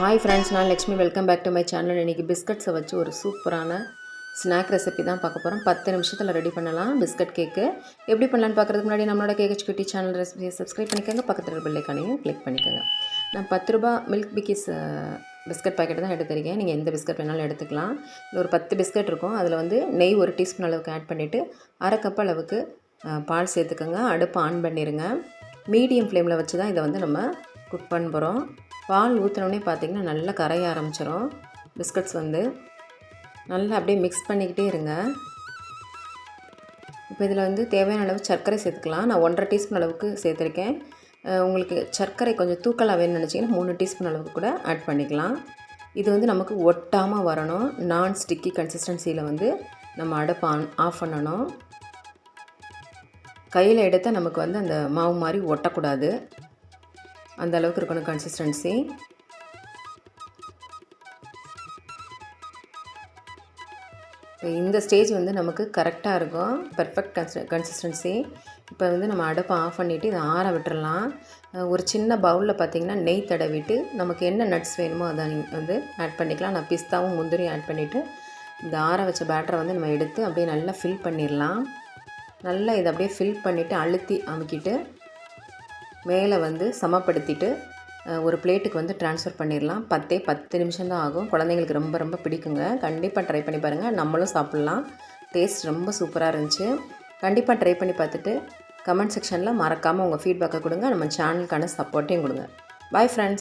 Hi friends நான் Lakshmi. Welcome back to my channel இன்றைக்கி பிஸ்கட்ஸை வச்சு ஒரு சூப்பரான ஸ்நாக் ரெசிபி தான் பார்க்க போகிறோம் பத்து நிமிஷத்தில் ரெடி பண்ணலாம் பிஸ்கட் கேக்கு எப்படி பண்ணலான்னு பார்க்குறதுக்கு முன்னாடி நம்மளோட கேகச் குட்டி சேனல் ரெசிபியை சப்ஸ்கிரைப் பண்ணிக்கோங்க. பக்கத்தில் பிள்ளைக்கானையும் கிளிக் பண்ணிக்கோங்க. நான் பத்து ரூபா மில்க் பிக்கிஸ் பிஸ்கட் பாக்கெட் தான் எடுத்துருக்கேன் நீங்கள் எந்த பிஸ்கட் வேணாலும் எடுத்துக்கலாம். இதில் ஒரு பத்து பிஸ்கட் இருக்கும். அதில் வந்து நெய் ஒரு டீஸ்பூன் அளவுக்கு ஆட் பண்ணிவிட்டு அரை கப் அளவுக்கு பால் சேர்த்துக்கோங்க. அடுப்பு ஆன் பண்ணிடுங்க மீடியம் ஃப்ளேமில் வச்சு தான் இதை வந்து நம்ம குக் பண்ண போகிறோம் பால் ஊற்றினோடனே பார்த்தீங்கன்னா நல்லா கரைய ஆரம்பிச்சிடும் பிஸ்கட்ஸ் வந்து நல்லா அப்படியே மிக்ஸ் பண்ணிக்கிட்டே இருங்க. இப்போ இதில் வந்து தேவையான அளவு சர்க்கரை சேர்த்துக்கலாம். நான் ஒன்றரை டீஸ்பூன் அளவுக்கு சேர்த்துருக்கேன். உங்களுக்கு சர்க்கரை கொஞ்சம் தூக்கலாக வேணும்னு நினச்சிங்கன்னா மூணு டீஸ்பூன் அளவுக்கு கூட ஆட் பண்ணிக்கலாம். இது வந்து நமக்கு ஒட்டாமல் வரணும். நான் ஸ்டிக்கி கன்சிஸ்டன்சியில் வந்து நம்ம அடுப்பு ஆன் ஆஃப் பண்ணணும். கையில் எடுத்தால் நமக்கு வந்து அந்த மாவு மாதிரி ஒட்டக்கூடாது. அந்த அளவுக்கு இருக்கணும் கன்சிஸ்டன்சி இந்த ஸ்டேஜ் வந்து நமக்கு கரெக்டாக இருக்கும். பர்ஃபெக்ட் கன்சி கன்சிஸ்டன்சி இப்போ வந்து நம்ம அடுப்பை ஆஃப் பண்ணிவிட்டு இதை ஆற விட்டுறலாம். ஒரு சின்ன பவுலில் பார்த்தீங்கன்னா நெய் தடவிட்டு நமக்கு என்ன நட்ஸ் வேணுமோ அதை வந்து ஆட் பண்ணிக்கலாம். நான் பிஸ்தாவும் முந்திரியும் ஆட் பண்ணிவிட்டு இந்த ஆற வச்ச பேட்டரை வந்து நம்ம எடுத்து அப்படியே நல்லா ஃபில் பண்ணிடலாம் நல்லா இதை அப்படியே ஃபில் பண்ணிவிட்டு அழுத்தி அமுக்கிட்டு மேலே வந்து சமப்படுத்திட்டு ஒரு பிளேட்டுக்கு வந்து ட்ரான்ஸ்ஃபர் பண்ணிடலாம். பத்தே பத்து நிமிஷம் தான் ஆகும். குழந்தைங்களுக்கு ரொம்ப ரொம்ப பிடிக்குங்க. கண்டிப்பாக ட்ரை பண்ணி பாருங்கள் நம்மளும் சாப்பிட்லாம். டேஸ்ட் ரொம்ப சூப்பராக இருந்துச்சு. கண்டிப்பாக ட்ரை பண்ணி பார்த்துட்டு கமெண்ட் செக்ஷனில் மறக்காமல் உங்கள் ஃபீட்பேக்கை கொடுங்க. நம்ம சேனலுக்கான சப்போர்ட்டையும் கொடுங்க. Bye friends